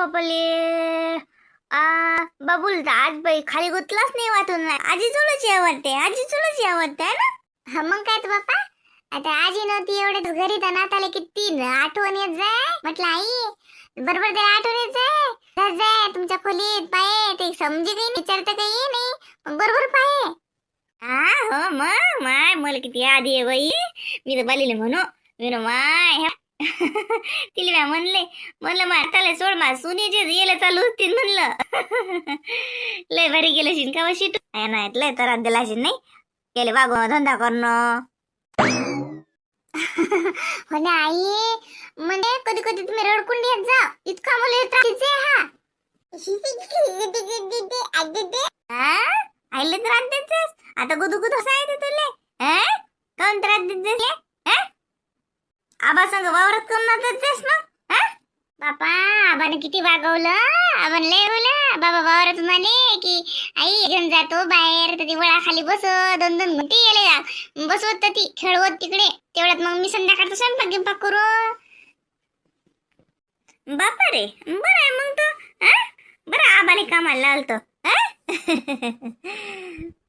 बापाले. बाबूल तर आज बाई खाली गुतलाच नाही वाटून नाही आजी चुलच आवडते आजी चुलच आवडते ना? हा मग काय तर बापा? आता आजी नव्हती एवढे घरी तर नाताले किती आठवण येत जाय. म्हटलं आई बरोबर त्याला आठवण येत जाय. जाय तुमच्या खोलीत पाये ते समजे काही नाही काही नाही बरोबर पाये. हा हो मग माय मला किती आधी आहे बाई. मी तर बालीले म्हणू. मी माय ह्या- तिला म्या म्हणले म्हणलं मा सोड मा सुनीचे येले चालू होतील म्हणलं. लय भारी गेलं शिन का शिट नाही लय तर दिला शिन नाही. गेले बागो धंदा करणं. हो ना आई. म्हणजे कधी कधी तुम्ही रडकून येत जा. इतका मला त्रास हा. आईले त्रास देतेस? आता गुदू गुदू येते तुले हा कोण त्रास देतेस आबा संग वावरात कोण देतेस मग हा? बापा आबाने किती वागवलं. आबाने लय बोला बाबा वावरात म्हणे की आई घेऊन जातो बाहेर तर ती वळाखाली बस दोन दोन घंटे गेले बसवत तर ती खेळवत तिकडे. तेवढ्यात मग मी संध्याकाळचा स्वयंपाक गिंपाक करू. बापा रे बरं आहे मग तो? बरं आबाने कामाला लावलं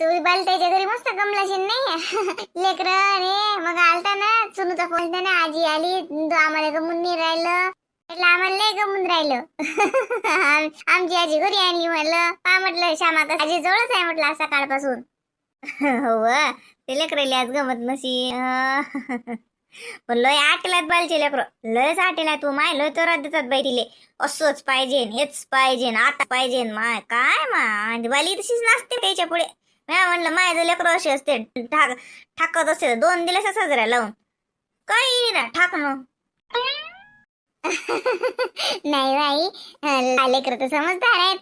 तुम्ही बालताईच्या घरी मस्त गमलाशील नाही लेकर रे मग आलता ना सुनूचा फोन ना आजी आली आम्हाला गमून नाही राहिलं. म्हटलं आम्हाला लय गमून राहिलं. आमची आजी घरी आणली म्हणलं. पा म्हटलं श्यामा आता आजी जवळच आहे म्हटलं आज सकाळपासून. हो ते लेकराले आज गमत नशी पण लय आटलात बालचे लेकर. लयच आटेला तू माय लय तर देतात बाई तिले. असंच पाहिजे हेच पाहिजे आता पाहिजे माय. काय माय? बाली तशीच नसते त्याच्या पुढे. म्या म्हणलं माझं लेकर असे असते ठाक ठाकत असते दोन दिले साजऱ्या लावून. काही ना ठाकणं नाही बाई लेकर तर समजदार आहेत.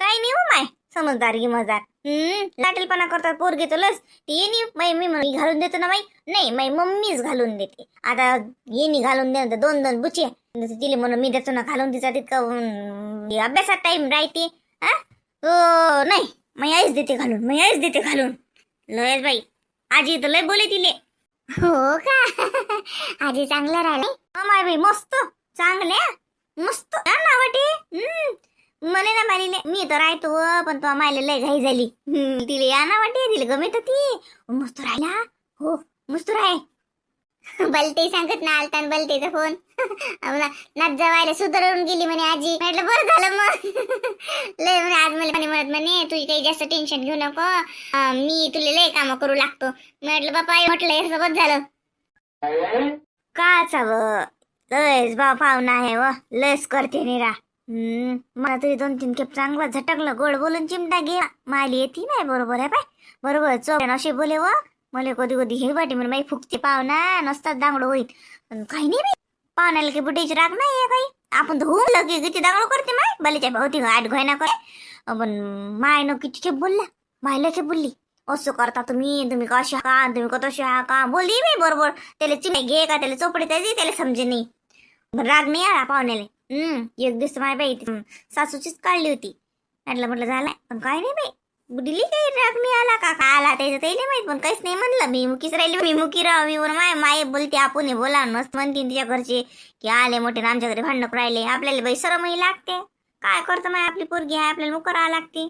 काही नाही हो माय समजदार की मजार. हम्म लाटेलपणा करतात पोरगे तर लस. ती येणी बाई मी म्हण- घालून देतो ना बाई. नाही माई मम्मीच घालून देते. आता येणी घालून दे दोन दोन बुचे तिले म्हणून मी देतो ना घालून तिचा तितका अभ्यासात टाइम राहते. हा हो नाही. मी आईच देते घालून मी आईच देते घालून. लयच बाई. आजी तर लय बोले तिले. हो का? आजी चांगलं राहिले माय बाई मस्त. चांगल्या मस्त. ना वाटे हम्म म्हणे ना मालिले मी तर राहतो पण तो मायला लय घाई झाली. तिला या ना वाटे तिला गमेत ती मस्त राहिला. हो मस्त राहे बलते सांगत ना आलता बलतेचा फोन. आम्हाला नाच जवायला सुधारून गेली म्हणे आजी. म्हटलं बरं झालं मग. लय म्हणे आज मला म्हणे म्हणत म्हणे. तुझी काही जास्त टेन्शन घेऊ नको. मी तुला लय काम करू लागतो. म्हटलं बापा म्हटलं हे सोबत झालं. का चाव लयच बा पाहुणा आहे व. लयच करते निरा. हम्म मला तुझी दोन तीन खेप चांगला झटकलं. गोड बोलून चिमटा घे. माली येते नाही बरोबर आहे पाय बरोबर चोप अशी बोले व. मला कधी कधी हे वाटे म्हणून माई फुकते पाहुणा नसतात दांगडो होईल पण काही नाही बाई. पाहुण्याला की बुटीची राग नाही आहे काही. आपण तर होऊन की किती दांगडो करते माय. बालीच्या भावती आठ घोयना करे. पण माय न किती खेप बोलला मायला खेप बोलली. असं करता तुम्ही तुम्ही कशा का तुम्ही कशी हा का? बोलली मी बरोबर. त्याला चिमटे घे का त्याला चोपडी त्याची त्याला समजे नाही. राग नाही आला पाहुण्याला. हम्म एक दिवस माय बाई सासूचीच काढली होती. म्हटलं म्हटलं झालाय. पण काय नाही बाई. बुडीली काही राग नाही आला का? का आला? त्याचं त्याला माहीत पण काहीच नाही म्हणलं. मी मुकीच राहिली मी मुकी राह मी माय माय बोलते आपण हे बोला मस्त म्हणते तिच्या घरचे की आले मोठे ना आमच्या घरी भांडण राहिले. आपल्याला बाई सरमही लागते. काय करतं माय आपली पोरगी? आहे आपल्याला मुक राहा लागते.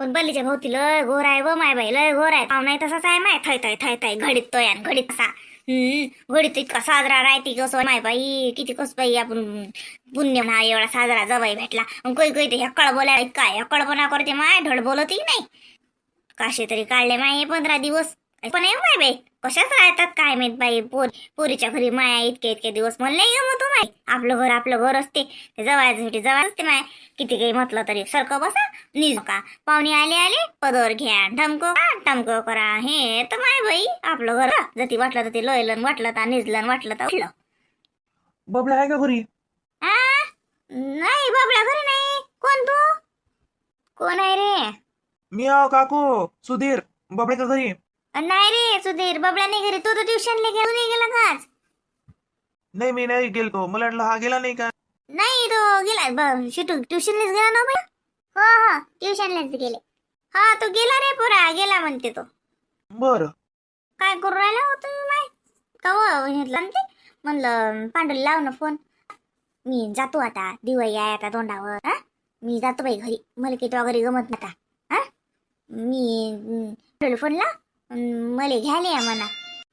पण बल्लीच्या भोवती लय घोर आहे व माय बाई लय घोर आहे. नाही तसाच आहे माय. थय थय थय थय घडीत तोय आणि घडीत असा हम्म. घडीत इतका साजरा राहते कसं माय बाई. किती कस बाई आपण पुण्य म्हणा एवढा साजरा जबाई भेटला. कोई कोई ते हेक्कळ बोलाय काय हेक्कळपणा करते माय धड बोलत नाही. काशे तरी काढले माय पंधरा दिवस. पण हे माय बाई कशाच राहतात काय माहीत बाई? पोर पोरीच्या घरी माया इतके इतके दिवस मला नाही गमत हो माय आपलं घर आपलं घर असते. ते जवळसाठी जवळ असते माय. किती काही म्हटलं तरी. सारखं बसा. निज का पाहुणे आले आले. पदर घ्या. ढमको का टमको करा. हे तर माय बाई आपलं घर. जती वाटलं तर ते लोयलन वाटलं तर निजलन वाटलं तर उठलं. बबला आहे का घरी? आ? नाही बाबला घरी नाही. कोण तू? कोण आहे रे? मी आहो काकू. सुधीर. बबड्याच्या घरी? नाही रे सुधीर. बाबला नाही घरी. तू तर ट्युशनला घेऊन नाही गेला का आज? नाही मी नाही गेलतो. मला वाटलं हा गेला नाही का? नाही तो गेला. ब- शिटू ट्युशनलाच गेला ना बाई हो हो. ट्युशनलाच गेले. हा तो गेला रे पोरा. गेला म्हणते तो. बर. काय करू राहिला हो तुम्ही माय का हो घेतला ते? म्हणलं पांडुला लाव ना फोन मी जातो आता. दिवाळी आहे आता तोंडावर. हा? मी जातो बाई घरी. मला काही तो घरी गमत आता हा? मी टेलिफोनला मले घ्यायला या म्हणा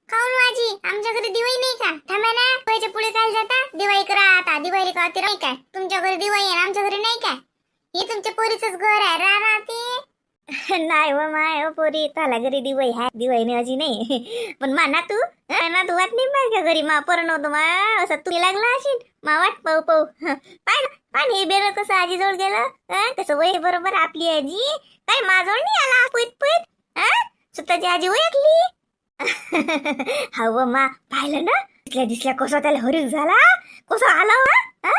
काऊन माझी आमच्या घरी दिवाळी नाही का? थांबा ना. पैसे पुढे काय जाता? दिवाळी करा आता. दिवाळी का नाही काय? तुमच्या घरी दिवाळी आहे आमच्या घरी नाही काय? हे तुमच्या पोरीचंच घर आहे. रा राहते नाही व माय हो पोरी. त्याला घरी दिवाळी हा दिवाळी नाही अजी नाही. पण माना तू ना तू वाट नाही माझ्या घरी. मा पर नव्हतं मा. असं तू लागला असेल मा वाट पाहू पाहू. पाय ना. हे बेर कसं आजी जवळ गेलं कसं वय बरोबर आपली आजी. काय माझवळ नाही आला? पुत पुत हा? स्वतःची आजी ओळखली? हव मा पाहिलं ना? दिसल्या दिसल्या कसा त्याला हरीक झाला. कसा आला हा?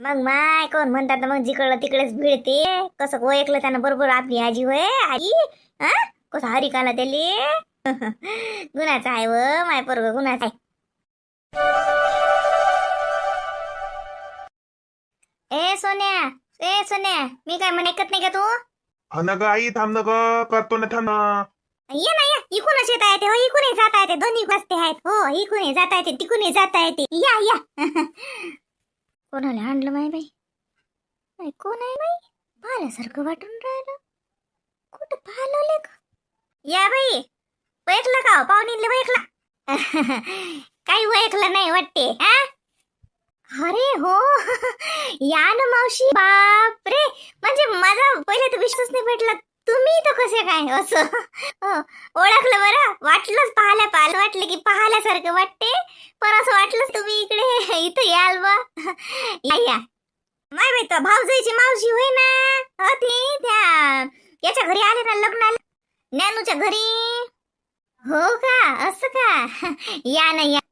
मग माय कोण म्हणतात ना मग जिकडलं तिकडेच भिडते. कसं ओळखलं त्यानं बरोबर आपली आजी होय आई? हा कसा हरीक आला त्याले? गुणाचा आहे व माय पोरग गुणाचा आहे. ए सोन्या ए सोन्या मी काय म्हण ऐकत नाही का तू? हा ना ग आई थांब ना ग करतो ना थांब ना. ये ना या. इकूनच येता येते हो इकूनही जाता येते दोन्ही रस्ते आहेत. हो इकूनही जाता येते तिकूनही जाता येते या या. कोणाला आणलं माय बाई? बाई, कोण आहे बाई? पाहिल्यासारखं वाटून राहिलं. कुठं पाहिलं या बाई. वैकलं का हो? पाहुणीले वैकला काही वैकलं नाही वाटते अरे हो. या ना मावशी. बापरे. म्हणजे माझा पहिले तर विश्वास नाही भेटला. तुम्ही तर कसे काय हो, असं? हो, ओळखलं बरं? वाटलंच पाहायला पाहिलं वाटलं की पाहिल्यासारखं वाटते. पण असं वाटलंच तुम्ही इकडे इथं याल बा. या या. बाई तो भाऊजाईची मावशी होय ना? हो ती त्या याच्या घरी आले ना लग्नाला? ज्ञानूच्या घरी? हो का? असं का? या ना या.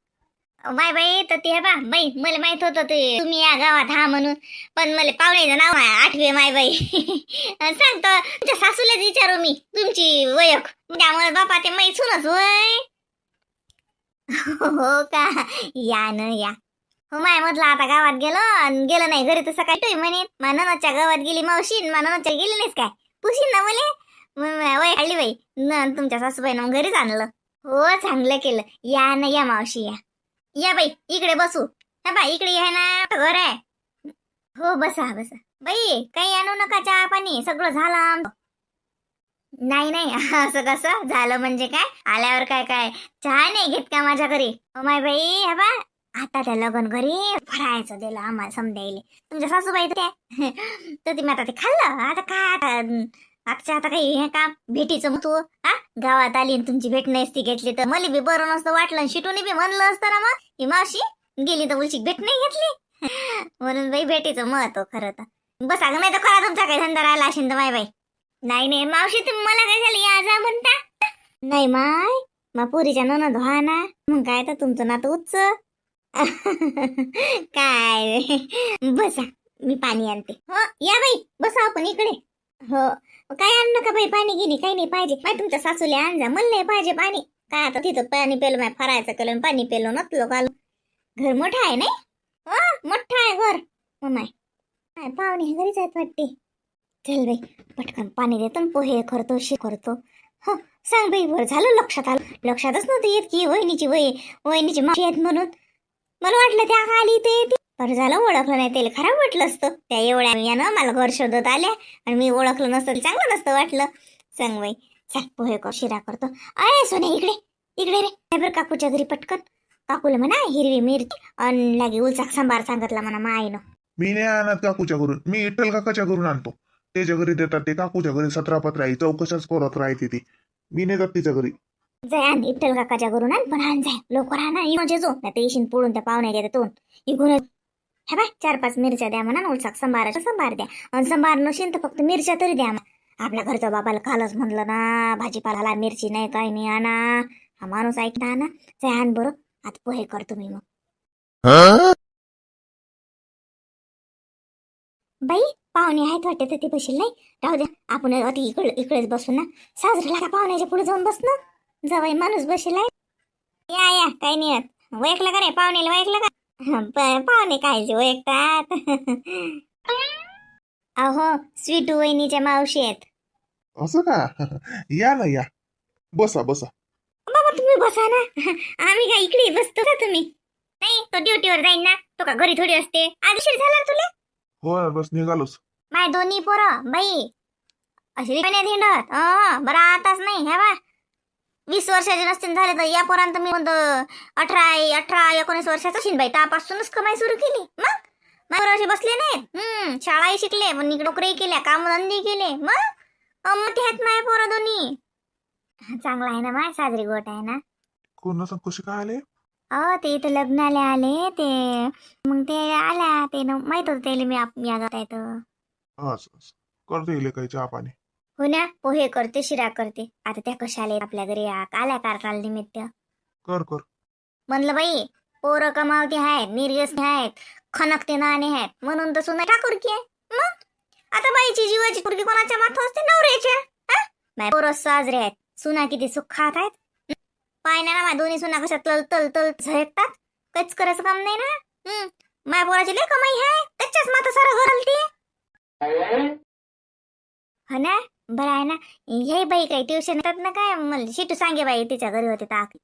माय बाई तर ते बा बाई मला माहीत होतं ते तुम्ही या गावात हा म्हणून. पण मला पाहुण्याचं नाव आठवे माय बाई. सांगतो तुमच्या सासूलाच विचारू मी तुमची वयक त्यामुळे बापा ते माहीत सुनच होय. हो का? या न या. हो माय म्हटलं आता गावात गेलो आणि गेलं नाही घरी तर सकाळी टोय म्हणे. ननदच्या गावात गेली मावशी ननदच्या गेली नाहीस काय? पुशीन ना मला? मग वय खाल्ली बाई. न तुमच्या सासूबाईनं घरीच आणलं. हो चांगलं केलं. या ना या मावशी या. या बाई इकडे बसू. हा बाई इकडे आहे ना घर आहे. हो बसा बसा. बाई काही आणू नका चहा पाणी. सगळं झालं आमचं. नाही नाही असं कसं? झालं म्हणजे काय? आल्यावर काय काय? चहा नाही घेत का माझ्या घरी? हो, माय बाई हा बा. आता त्या लग्न घरी फरायचं दिलं आम्हाला समजायले. तुमच्या सासूबाई तर त्या तर ती आता ते खाल्लं? आता काय आता आजच्या आता काही हे काम भेटीचं मग तू हा? गावात आली तुमची भेट नसती घेतली तर मला बी बरं नसतं वाटलं शिटून बी म्हणलं असतं ना मग. ही मावशी गेली तर उलची भेट नाही घेतली. म्हणून बाई भेटीचं महत्त्व खरं तर. बसा ग, नाही तर खरा तुमचा काही धंदा राहिला असेल तर माय बाई. नाही नाही मावशी तुम्ही मला काय झालं? या जा म्हणता. नाही माय मा पुरीच्या ननद व्हा ना. मग काय तर तुमचं नातं उच्च. काय बसा मी पाणी आणते. हो या बाई बसा आपण इकडे. हो. काय आण नका बाई पाणी गिनी काही नाही पाहिजे. बाई तुमच्या सासूले आणजा म्हणले नाही पाहिजे पाणी. काय आता तिथं पाणी पेलो माय फरायचं केलं पाणी पेलो नसलो काल. घर मोठं आहे नाही? हो? मोठं आहे घर. हो काय पाहुणे घरीच आहेत वाटते. चल बाई पटकन पाणी देतो पोहे करतो शे करतो. हो सांग बाई वर झालं लक्षात आलं. लक्षातच नव्हतं येत की वहिनीची वही वहिनीची माशी आहेत म्हणून. मला वाटलं त्या आली ते बरं झालं ओळखलं नाही त्याला खराब वाटलं असतं. त्या एवढ्या यानं मला घर शोधत आल्या आणि मी ओळखलं नसतं चांगलं नसतं वाटलं. सांग बाई चल पोहे कर शिरा करतो. अय सोने इकडे इकडे रे. काय बरं काकूच्या घरी पटकन. काकूला म्हणा हिरवी मिरची आणि लागे उलचाक सांबार सांगितला म्हणा माईनं मी नाही आणत काकूच्या घरून. मी इटल काकाच्या घरून आणतो. त्याच्या घरी देतात ते. काकूच्या घरी सतरा पत्रा आहे. चौकशाच करत राहते ती. मी नाही जात तिच्या घरी. जाय आण इट्टल काकाच्या घरून आण. पण आण जाय लवकर आण म्हणजे जो नाही येशील पुढून त्या पाहुण्याच्या तिथून इकडून हे बाय चार पाच मिरच्या द्या म्हणा उलसाक संभाराच्या संभार द्या. आणि संभार नसेल तर फक्त मिरच्या तरी द्या मग आपल्या घरच्या बाबाला कालच म्हणलं ना भाजीपाला मिरची नाही काही नाही आणा. हा माणूस ऐकता ना जाय आण बरं. आता पोहे करतो तुम्ही मग. बाई पाहुणे आहेत वाटते तर ते बसेल नाही? राहू द्या आपण अति इकडे इकडेच बसू ना. साजरीला का पाहुण्याच्या पुढे जाऊन बस ना. जवाई माणूस बसेल या या काही नाही येत का रे पाहुण्याला वैकलं का हं, प- पाहुणे कायचे ओळखतात अहो स्वीटू वहिनीच्या मावशी आहेत. असं का? या ना या. बसा बसा. बाबा तुम्ही बसा ना. आम्ही काय इकडे बसतो का तुम्ही? नाही तो ड्युटीवर जाईन ना. तो का घरी थोडी असते. आज उशीर झाला तुले? हो बस निघालोच. माय दोन्ही पोरं बाई. अशी रिकाण्यात हिंडत अं, बरं आताच नाही हे बा वीस वर्षाचे नसतील झाले तर यापर्यंत मी म्हणतो अठरा अठरा एकोणीस वर्षाचं शिन बाई. त्यापासूनच कमाई सुरू केली. मग? माझ्या असे बसले नाहीत हम्म शाळाही शिकले पण नोकरी केल्या कामधंदे केले. मग? मोठे आहेत माय पोरं दोन्ही. चांगला आहे ना माय साजरी गोट आहे ना? कोण कसे काय आले? अ ते इथं लग्नाला आले ते मग ते आल्या ते माहीत होतं त्याला मी या गावात आहे करते काही चहा पाणी. हो ना पोहे करते शिरा करते. आता त्या कशा आले आपल्या घरी? आ- आल्या कारकाल निमित्त. कर कर. म्हणलं बाई पोरं कमावते आहेत निर्गस आहेत खनकते नाणे आहेत म्हणून तर सुना ठाकूर की आहे. मग? आता बाईची जीवाची पुरगी कोणाच्या माथं असते? नवऱ्याच्या. हा? बाई पोरं साजरे आहेत. सुना किती सुखात आहेत. हं? पाय ना माझ्या दोन्ही सुना कशा तल तल तल झळकतात. काहीच करायचं काम नाही ना? हं. माझ्या पोराची लय कमाई आहे त्याच्याच माथं सारं घर हलते हो ना? बरं आहे ना. हे बाई काही ट्युशन येतात ना काय? मला शिटू सांगे बाई तिच्या घरी होते ताक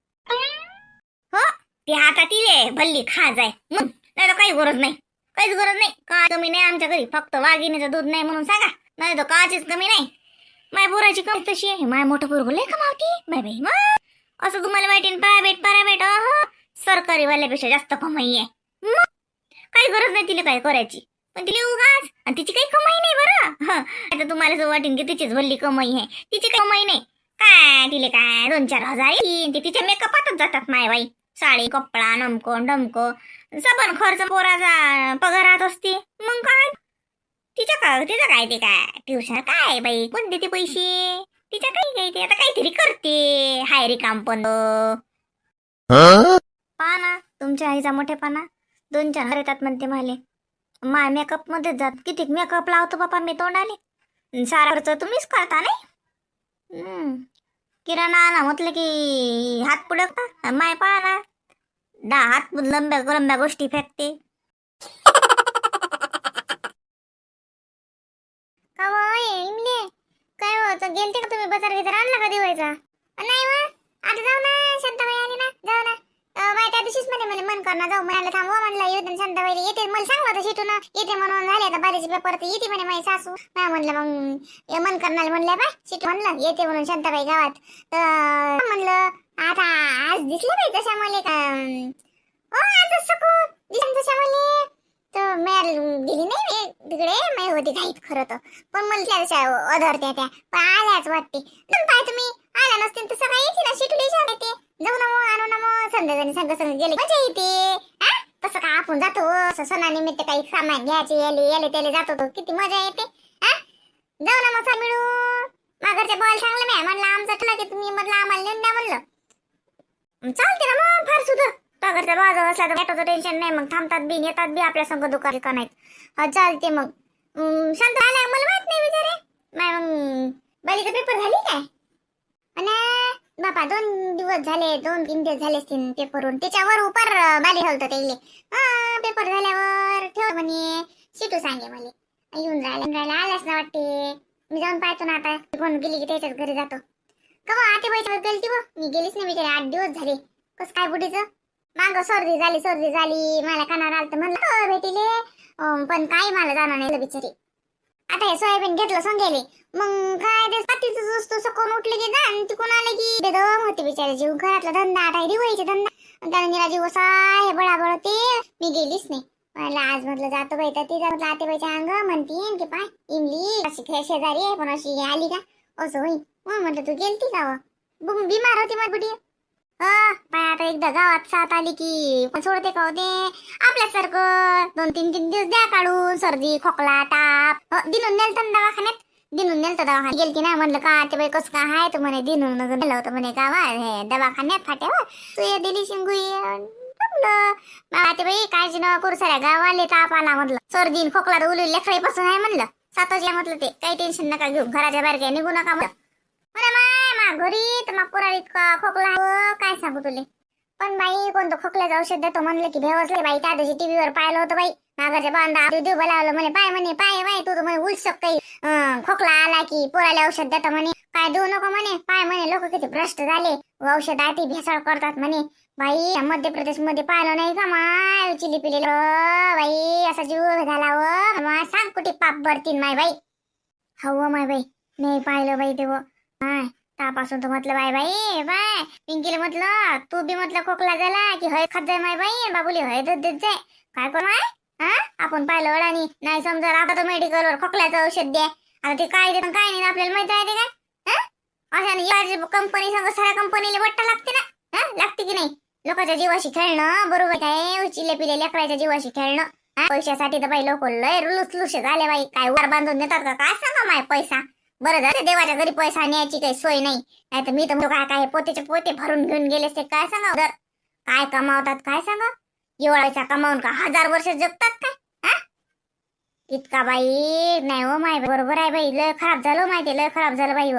हो ती आता तिले भल्ली खा जाय. मग नाही तर काही गरज नाही. काहीच गरज नाही. काय कमी नाही आमच्या घरी. फक्त वाघिणीचं दूध नाही म्हणून सांगा. नाही तर काचीच कमी नाही. माय पोराची कमी तशी आहे. माय मोठं पोरगो लय कमावती. बाय बाई मग. असं तुम्हाला माहिती प्रायव्हेट प्रायव्हेट सरकारी वाल्यापेक्षा जास्त कमाई आहे. मग काही गरज नाही तिला काय करायची. पण तिला उगाच. आणि तिची काही कमाई नाही बरं. आता तुम्हाला असं वाटेन की तिचीच भल्ली कमाई आहे. तिची काही कमाई नाही. काय तिले काय? दोन चार हजार येईन. ते तिच्या मेकअपातच जातात माय बाई. साडी कपडा नमको डमको. सबन खर्च पोराचा पगारात असते. मग काय? तिच्या काय तिचं काय ते काय? ट्युशन काय बाई? कोण देते पैसे? तिच्या काही काही ते आता काहीतरी करते. हायरी काम पण. पहा ना तुमच्या आईचा मोठेपणा. दोन चार येतात म्हणते माले. माय मेकअपमध्ये जात किती मेकअप लावतो बापा मी तोंडाले. सारा खर्च तुम्हीच करता नाही? किराणा आणा म्हटलं की हात पुडकता माय पहा ना. दहा हात लंब्या लंब्या गोष्टी फेकते. का काय हो गेलते का तुम्ही बाजार गिजार आणला का दिवायचा नाही करणार? जाऊ म्हणाले थांबवा म्हणलं येऊ दे शांताबाई येते मला सांगलं होतं शिटून. येते म्हणून झाले आता बारीचे पेपर तर येते म्हणे माझी सासू. नाही म्हणलं मग मन करणार म्हणलं बाय शिटू म्हणलं येते म्हणून शांताबाई गावात. तर म्हणलं आता आज दिसले बाई तशा मला का ओ आज सकू दिसन तशा मला. तर मी गेली नाही मी तिकडे मी होती घाईत खरं तर. पण मला त्या तशा अधरत्या त्या. पण आल्याच वाटते. पण पाय तुम्ही आल्या नसतील तर सकाळी मग संध्याकाळी संघ गेले मजा येते हा? तसं का आपण जातो? असं सणानिमित्त काही सामान घ्यायचे याले याले त्याले जातो तो किती मजा येते. हा? जाऊ ना मसा मिळू. मागरच्या बॉल सांगलं मी म्हणलं आमचं ठरलं की तुम्ही म्हटलं आम्हाला नेऊन द्या म्हणलं. चालते ना मग फार सुद्धा पगारचा बाजू असला तर ऑटोचं टेन्शन नाही. मग थांबतात बी येतात बी आपल्या संघ दुकान का नाहीत हा, चालते मग. अं, शांत आल्या मला माहीत नाही बिचारे. नाही मग बालीचा पेपर झाली काय? आणि बापा दोन दिवस झाले दोन तीन दिवस झाले असतील पेपरवरून त्याच्यावर उपर बाली घालतो त्याले पेपर झाल्यावर ठेव म्हणे. शिटू सांगे मला. येऊन राहिला येऊन राहिला. आल्यास ना वाटते. मी जाऊन पाहतो ना आता. कोण गेली की त्याच्याच घरी जातो. का आते बाईच्या गेलती बा? मी गेलीच नाही बिचारे. आठ दिवस झाले. कस काय बुडीचं? माग सर्दी झाली सर्दी झाली. मला कानावर आलं तर म्हणलं भेटीले. अं, पण काही मला जाणार नाही बिचारी. आता हे सोयाबीन घेतलं सांगेले. मग काय ते पाठीचं वस्तू सकून उठले की जा आणि तिकून आले की बेदम होते बिचारे जीव. घरातला धंदा आता दिवाळीचे धंदा. त्यानं त्याने निरा जीव असा हे बळाबळ ते. मी गेलीच नाही. मला आज म्हटलं जातो बाई तर ती म्हटलं आतेबाईच्या अंग. म्हणते की पाय इमली अशी खे- शेजारी आहे पण अशी आली का? असं होईल मग म्हटलं तू गेलती का हो? व? बिमार होती मग बुडी पाय आता एकदा गावात साथ आली की पण सोडते का होते आपल्यासारखं दोन तीन तीन दिवस द्या काढून सर्दी खोकला ताप. दिनून नेलतं ना दवाखान्यात? दिनून नेलतं दवाखान्यात. गेलती ना म्हणलं का ते बाई कसं काय आहे तर म्हणे दिनून नेलं होतं म्हणे का हे दवाखान्यात फाट्यावर. तू ये दिली शिंगुई ते बाई काळजी न करू साऱ्या गावाले ताप आला म्हटलं. सर्दी खोकला तर उली लेकराईपासून आहे म्हणलं. सातच या म्हटलं ते काही टेन्शन नका घेऊ घराच्या बाहेर काही निघू नका म्हणलं अरे माय मा घरी तर मग पोरा इतका खोकला काय सांगू तुले? पण बाई कोणतं खोकल्याचं औषध देतो म्हणलं की भेवसले बाई. त्या दिवशी टीव्हीवर पाहिलं होतं बाई. मागाच्या बांधा देव बोलावलं म्हणे पाय म्हणे पाय बाई तू तर म्हणे उलसक काही अं, खोकला आला की पोराला औषध देतो म्हणे. काय देऊ नको म्हणे. पाय म्हणे लोक किती भ्रष्ट झाले. औषध आधी भेसळ करतात म्हणे. बाई या मध्य प्रदेशमध्ये पाहिलं नाही का माय? चिली पिलेलं. बाई असा जीव झाला हो. व सांग कुठे पाप भरतीन माय बाई. हो माय बाई. नाही पाहिलं बाई ते व. तापासून तर म्हटलं बाय बाई बाय पिंकीला म्हटलं तू बी म्हटलं खोकला झाला की हय खात जाय माय बाई बाबुली हय दूध देत जाय काय करू माय? हा? आपण पाहिलं अडाणी नाही समजा आता तर मेडिकलवर खोकल्याचं औषध द्या. आता ते काय देत काय नाही आपल्याला माहिती आहे ते काय अशा कंपनी सांग साऱ्या कंपनीला वाटतं लागते ना? हा? लागते की नाही? लोकांच्या जीवाशी खेळणं बरोबर. काय उचिले पिले लेकराच्या जीवाशी खेळणं. पैशासाठी तर बाई लोक लय लुस झाले बाई. काय वर बांधून देतात का? काय सांगा माय पैसा? बरं झालं देवाच्या घरी पैसा न्यायची काही सोय नाही. नाही तर मी तर काय काय पोतेचे पोते भरून घेऊन गेले ते काय सांगा उदर काय कमावतात काय सांगा एवढा कमावून का हजार वर्ष जगतात काय? इतका बाई नाही हो माय बरोबर आहे बाई लय खराब झालं हो माहिती लय खराब झालं बाई हो.